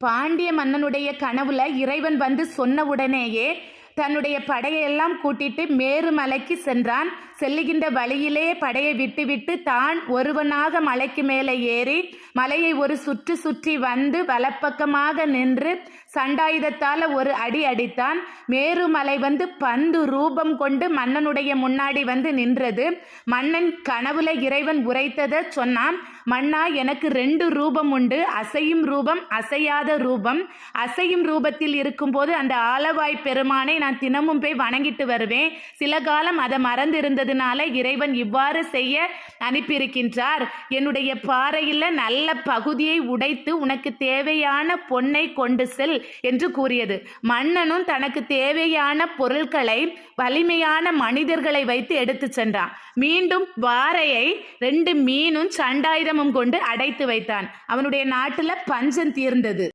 பாண்டிய மன்னனுடைய கனவுல இறைவன் வந்து சொன்ன உடனேயே தன்னுடைய படையெல்லாம் கூட்டிட்டு மேருமலைக்கு சென்றான். செல்லுகின்ற வழியிலே படையை விட்டுவிட்டு தான் ஒருவனாக மலைக்கு மேலே ஏறி மலையை ஒரு சுற்று சுற்றி வந்து வலப்பக்கமாக நின்று சண்டாயுதத்தால ஒரு அடி அடித்தான். மேருமலை வந்து பந்து ரூபம் கொண்டு மன்னனுடைய முன்னாடி வந்து நின்றது. மன்னன் கனவுல இறைவன் உரைத்ததை சொன்னான். மன்னா எனக்கு ரெண்டு ரூபம் உண்டு. அசையும் ரூபம் அசையாத ரூபம். அசையும் ரூபத்தில் இருக்கும்போது அந்த ஆலவாய் பெருமானை நான் தினமும் போய் வணங்கிட்டு வருவேன். சில காலம் அதை மறந்து இருந்ததுனால இறைவன் இவ்வாறு செய்ய அனுப்பியிருக்கின்றார். என்னுடைய பாறையில் நல்ல பகுதியை உடைத்து உனக்கு தேவையான பொன்னை கொண்டு செல் என்று கூறியது. மன்னனும் தனக்கு தேவையான பொருட்களை வலிமையான மனிதர்களை வைத்து எடுத்து சென்றான். மீண்டும் பாறையை ரெண்டு மீனும் சண்டாயுதமும் கொண்டு அடைத்து வைத்தான். அவனுடைய நாட்டுல பஞ்சம் தீர்ந்தது.